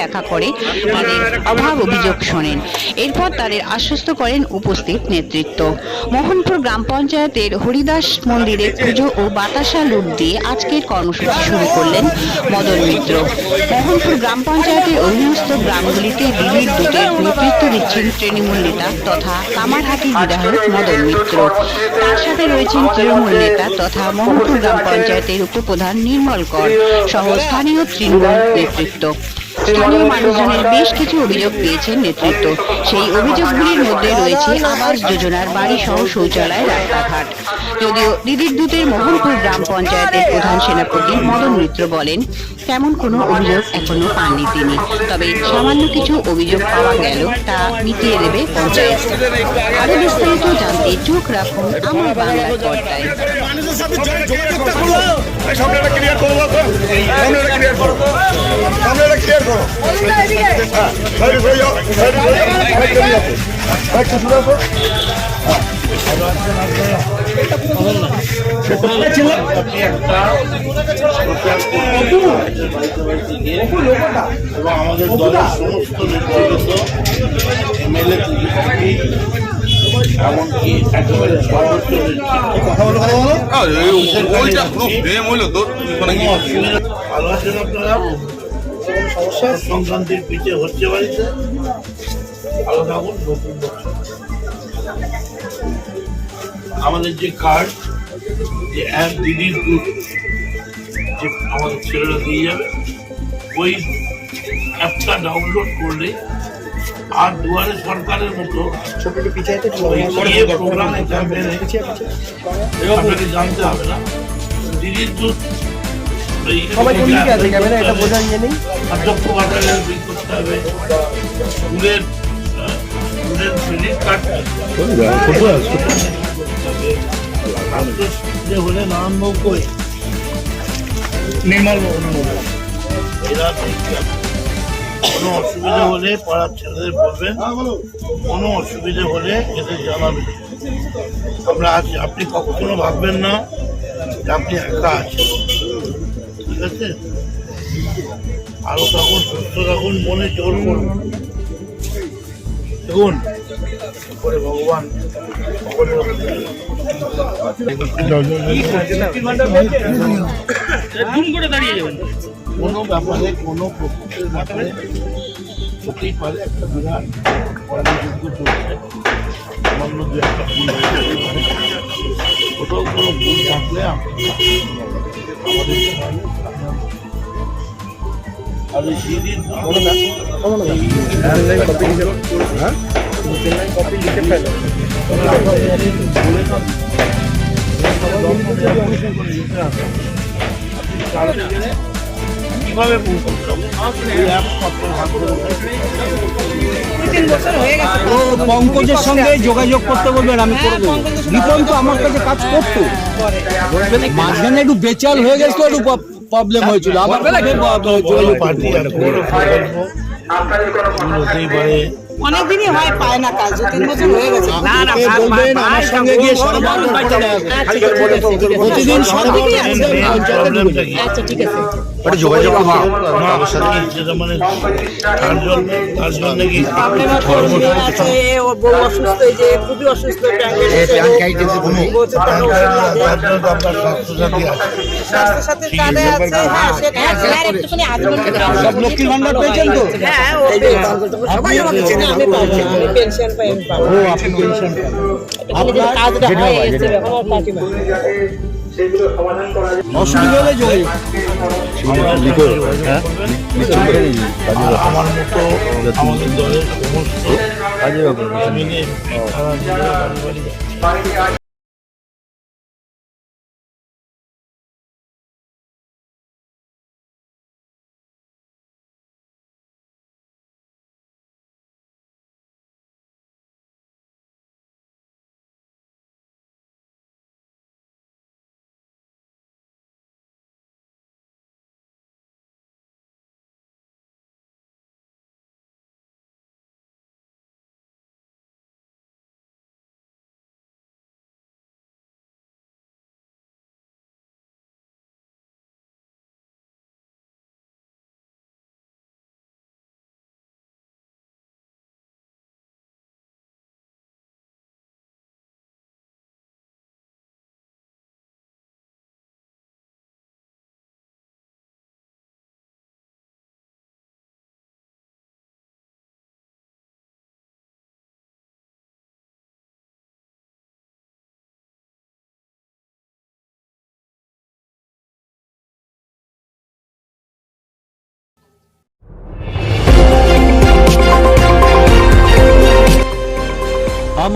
দেখা করে তাদের অভাব অভিযোগ শোনেন। এরপর তাদের আশ্বস্ত করেন উপস্থিত নেতৃত্ব। মোহনপুর গ্রাম পঞ্চায়েতের হরিদাস মন্দিরে পুজো ও বাতাসা লুট দিয়ে আজকের কর্মসূচি শুরু করলেন মদন মিত্র। মোহনপুর গ্রাম পঞ্চায়েতের অধীনস্থ গ্রামগুলিতে দিদির দূতের নেতৃত্ব দিচ্ছেন তৃণমূল নেতা তথা কামারহাটি বিধায়ক মদন মিত্র। তার সাথে রয়েছেন তৃণমূল নেতা তথা মোহনপুর গ্রাম পঞ্চায়েতের উপপ্রধান নির্মল কর। সহ স্থানীয় তৃণমূল নেতৃত্ব। স্থানীয় মানুষজনের বেশ কিছু অভিযোগ পেয়েছেন নেতৃত্ব। সেই অভিযোগগুলির মধ্যে রয়েছে আবাস যোজনার বাড়ি সহ শৌচালয়, রাস্তাঘাট। যদিও দিদির দূতের মোহনপুর গ্রাম পঞ্চায়েতের প্রধান সেনাপতি মদন মিত্র বলেন, তেমন কোনো অভিযোগ এখনও পাননি তিনি। তবে সামান্য কিছু অভিযোগ পাওয়া গেল, তা মিটিয়ে দেবে পঞ্চায়েত। আরও বিস্তারিত জানতে চোখ রাখুন আমার বাংলার পর্দায় এবং আমাদের দলের সমস্ত নেতৃবৃন্দ এমএলএ এমনকি একেবারে সর্বোচ্চ নেতৃত্ব ভালো আছেন আপনারা সমস্যা? সংক্রান্তির পিঠে হচ্ছে বাড়িতে থাকুন নতুন বছর আমাদের যে কার্ড যে অ্যাপ দিদির গ্রুপ যে আমাদের ছেলেরা দিয়ে যাবে ওই অ্যাপটা ডাউনলোড করলে আর দুয়ারে সরকারের মতো ইয়ে প্রোগ্রামে আপনাকে জানতে হবে না। দিদির দুধ ওই সবাই কোন দিকে আছে ক্যামেরা এটা বোঝা নেই। অধ্যক্ষ বাজারের বই করতে হবে। ক্রেডিট কার্ড ছাত্র হলে নাম নৌকোয় নির্মল এরা কোনো অসুবিধা হলে পাড়ার ছেলেদের বলবেন কোনো অসুবিধা হলে এদের জানাবেন আমরা আছি আপনি কখনো ভাববেন না যে আপনি একা আছেন ঠিক আছে আরও তখন সুস্থ থাকুন মনে জোর করুন দেখুন করে ভগবান কোনো ব্যাপারে কোনো প্রকৃতির ব্যাপারে হতেই পারে একটা বিরাট কর্মযজ্ঞ চলছে সামান্য দু একটা ভুল কোথাও কোনো ভুল থাকলে আমাদের জানাবেন। কীভাবে পঙ্কজের সঙ্গে যোগাযোগ করতে বলবেন আমি করে দেবো। রিপন তো আমার কাছে কাজ করতো। মাঝখানে একটু বেচাল হয়ে গেছে তো একটু প্রবলেম হয়েছিল। আমার কাছে যোগাযোগ অনেকদিনই হয় পায় না কাজ তিন বছর হয়ে গেছে না না বলবেন আমার সঙ্গে গিয়ে প্রতিদিন আচ্ছা ঠিক আছে যোগাযোগ না, সেটা মানে তার জন্য তার জন্য কি প্রবলেম আছে? আছে বউ অসুস্থ এই যে খুবই অসুস্থ আপনার কাজটা হয় এসছে এখন আর পার্টি অসুবিধা হলে যোগাযোগ আমার মতো আমাদের দলের সমস্ত মিলে তারা